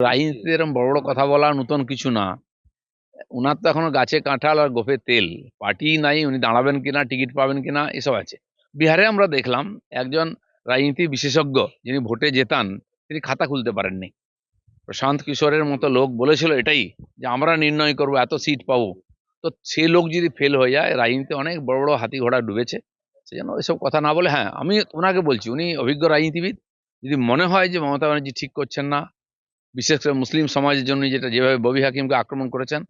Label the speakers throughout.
Speaker 1: রাজনীতিতে এরকম বড় বড় কথা বলা নতুন কিছু না। ওনার তো এখনও গাছে কাঁঠাল আর গোফে তেল। পার্টি নাই, উনি দাঁড়াবেন কিনা, টিকিট পাবেন কিনা, এসব আছে। বিহারে আমরা দেখলাম একজন রাজনীতি বিশেষজ্ঞ যিনি ভোটে জেতান, তিনি খাতা খুলতে পারেননি। প্রশান্ত কিশোরের মতো লোক বলেছিল এটাই যে, আমরা নির্ণয় করব, এত সিট পাবো। তো সে লোক যদি ফেল হয়ে যায়, রাজনীতিতে অনেক বড় বড় হাতি ঘোড়া ডুবেছে, সেজন্য এসব কথা না বলে হ্যাঁ আমি ওনাকে বলছি, উনি অভিজ্ঞ রাজনীতিবিদ। যদি মনে হয় যে মমতা ব্যানার্জি ঠিক করছেন না বিশেষ করে মুসলিম সমাজের জন্য যেটা যেভাবে ববি হাকিমকে আক্রমণ করেছেন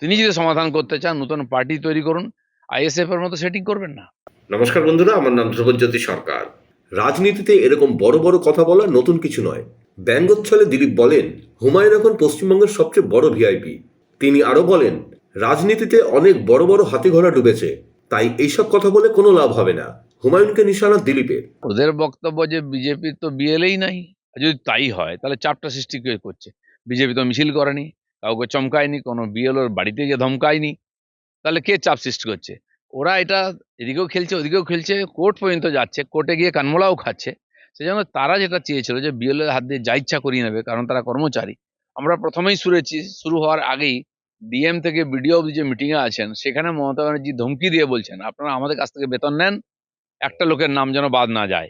Speaker 1: তিনি যদি সমাধান করতে চান নতুন পার্টি তৈরি করুন আইএসএফ এর মতো সেটিং করবেন না।
Speaker 2: নমস্কার বন্ধুরা আমার নাম ধ্রুবজ্যোতি সরকার। রাজনীতিতে এরকম বড় বড় কথা বলা নতুন কিছু নয়। ব্যঙ্গোচ্ছলে দিলীপ বলেন হুমায়ুন এখন পশ্চিমবঙ্গের সবচেয়ে বড় ভিআইপি তিনি আরও বলেন রাজনীতিতে অনেক বড় বড় হাতিঘোড়া ডুবেছে তাই এইসব কথা বলে কোনো লাভ হবে না। হুমায়ুনকে নিশানা দিলীপের।
Speaker 1: ওদের বক্তব্য যে বিজেপির তো বিএলএই নাই। যদি তাই হয়, তাহলে চাপটা সৃষ্টি কে করছে? বিজেপি তো মিছিল করেনি, কাউকে চমকায়নি, কোনো বিএলওর বাড়িতে গিয়ে ধমকায়নি, তাহলে কে চাপ সৃষ্টি করছে? ওরা এটা এদিকেও খেলছে, ওদিকেও খেলছে, কোর্ট পর্যন্ত যাচ্ছে, কোর্টে গিয়ে কানমোলাও খাচ্ছে। সেই জন্য তারা যেটা চেয়েছিল যে বিএলএর হাত দিয়ে যা ইচ্ছা করিয়ে নেবে, কারণ তারা কর্মচারী। আমরা প্রথমেই শুনেছি, শুরু হওয়ার আগেই ডিএম থেকে বিডিও অব্দি যে মিটিংয়ে আছেন, সেখানে মমতা ব্যানার্জি ধমকি দিয়ে বলছেন, আপনারা আমাদের কাছ থেকে বেতন নেন, একটা লোকের নাম যেন বাদ না যায়।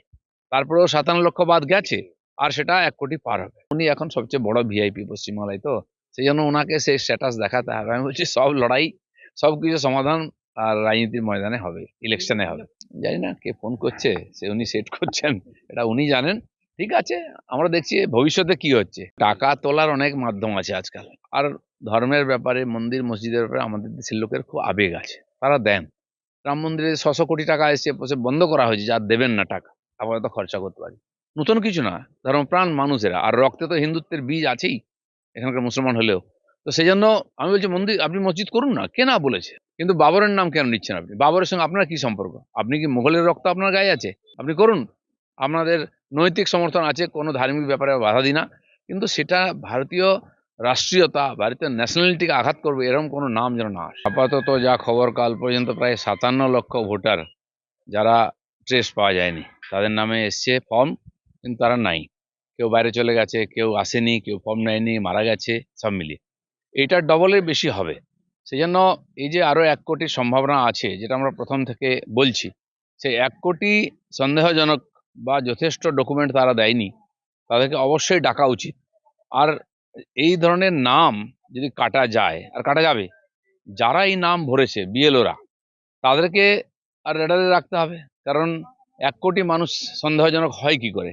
Speaker 1: তারপরেও সাতান্ন লক্ষ বাদ গেছে। আর সেটা এক কোটি পার হবে। উনি এখন সবচেয়ে বড় ভিআইপি পশ্চিমবাংলায় তো সেই জন্য ওনাকে সেই স্ট্যাটাস দেখাতে হবে। আমি বলছি, সব লড়াই, সব কিছু সমাধান আর রাজনীতির ময়দানে হবে ইলেকশনে হবে। জানি না কে ফোন করছে, সে উনি সেট করছেন, এটা উনি জানেন। ঠিক আছে, আমরা দেখছি ভবিষ্যতে কি হচ্ছে। টাকা তোলার অনেক মাধ্যম আছে আজকাল। আর ধর্মের ব্যাপারে, মন্দির, মসজিদের ব্যাপারে আমাদের দেশের লোকের খুব আবেগ আছে। তারা দেন। রাম মন্দিরে ছশো কোটি টাকা এসে বন্ধ করা হয়েছে, যা দেবেন না টাকা। আপাতত খরচা করতে পারি। নতুন কিছু না, ধর্মপ্রাণ মানুষেরা। আর রক্তে তো হিন্দুত্বের বীজ আছেই, এখানকার মুসলমান হলেও। তো সেই জন্য আমি বলছি, মন্দির, আপনি মসজিদ করুন না? কে না বলেছে? কিন্তু বাবরের নাম কেন নিচ্ছেন আপনি? বাবরের সঙ্গে আপনার কি সম্পর্ক? আপনি কি মোগলের রক্ত আপনার গায়ে আছে? আপনি করুন। আপনাদের নৈতিক সমর্থন আছে, কোনো ধার্মিক ব্যাপারে বাধা দিই না। কিন্তু সেটা ভারতীয় রাষ্ট্রীয়তা, ভারতীয় ন্যাশনালিটিকে আঘাত করবে, এরকম কোনো নাম যেন না আসে। আপাতত যা খবর, কাল পর্যন্ত প্রায় সাতান্ন লক্ষ ভোটার যারা ট্রেস পাওয়া যায়নি, তাদের নামে এসছে ফর্ম কিন্তু তারা নাই। কেউ বাইরে চলে গেছে, কেউ আসেনি, কেউ ফর্ম নেয়নি, মারা গেছে, সব মিলিয়ে। এইটার ডবলের বেশি হবে। সেই জন্য এই যে আরও এক কোটির সম্ভাবনা আছে, যেটা আমরা প্রথম থেকে বলছি, সেই এক কোটি সন্দেহজনক বা যথেষ্ট ডকুমেন্ট তারা দেয়নি, তাদেরকে অবশ্যই ডাকা উচিত। আর এই ধরনের নাম যদি কাটা যায়, আর কাটা যাবে, যারা এই নাম ভরেছে বিএলওরা তাদেরকে আর রেডারে রাখতে হবে। কারণ এক কোটি মানুষ সন্দেহজনক হয় কি করে?